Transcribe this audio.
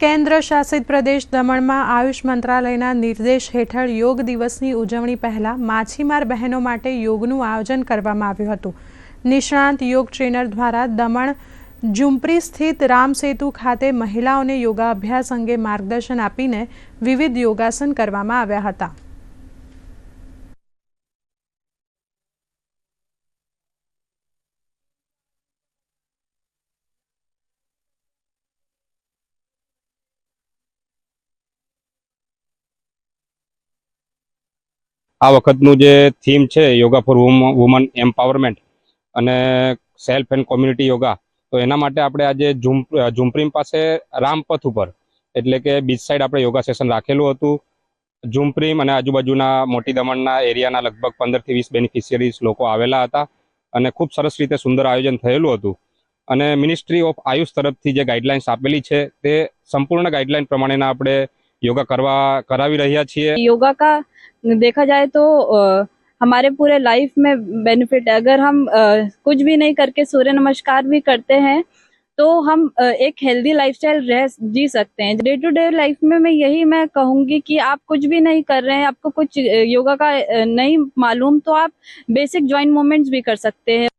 કેન્દ્ર શાસિત પ્રદેશ દમણમાં આયુષ મંત્રાલયના નિર્દેશ હેઠળ યોગ દિવસની ઉજવણી પહેલા માછીમાર બહેનો માટે યોગનું આયોજન કરવામાં આવ્યું હતું. નિષ્ણાંત યોગ ટ્રેનર દ્વારા દમણ ઝુંપડી સ્થિત રામસેતુ ખાતે મહિલાઓને યોગાભ્યાસ અંગે માર્ગદર્શન આપીને વિવિધ યોગાસન કરવામાં આવ્યા હતા. આ વખતનું જે થીમ છે, યોગા ફોર વુમન એમ્પાવરમેન્ટ અને સેલ્ફ એન્ડ કોમ્યુનિટી યોગા, તો એના માટે આપણે આજે ઝુમ ઝુમપ્રીમ પાસે રામપથ ઉપર, એટલે કે બીચ સાઈડ આપણે યોગા સેશન રાખેલું હતું. ઝુમપ્રીમ અને આજુબાજુના મોટી દમણના એરિયાના લગભગ પંદરથી વીસ બેનિફિશિયરીઝ લોકો આવેલા હતા અને ખૂબ સરસ રીતે સુંદર આયોજન થયેલું હતું. અને મિનિસ્ટ્રી ઓફ આયુષ તરફથી જે ગાઈડલાઇન્સ આપેલી છે, તે સંપૂર્ણ ગાઈડલાઇન પ્રમાણેના આપણે યોગા કરવા કરાવી રહ્યા છીએ योगा का देखा जाए तो अ, हमारे पूरे लाइफ में बेनिफिट है अगर हम अ, कुछ भी नहीं करके सूर्य नमस्कार भी करते हैं तो हम अ, एक हेल्दी लाइफस्टाइल रह जी सकते हैं डे टू डे लाइफ में मैं यही मैं कहूंगी कि आप कुछ भी नहीं कर रहे हैं आपको कुछ अ, योगा का अ, नहीं मालूम तो आप बेसिक जॉइंट मूवमेंट्स भी कर सकते हैं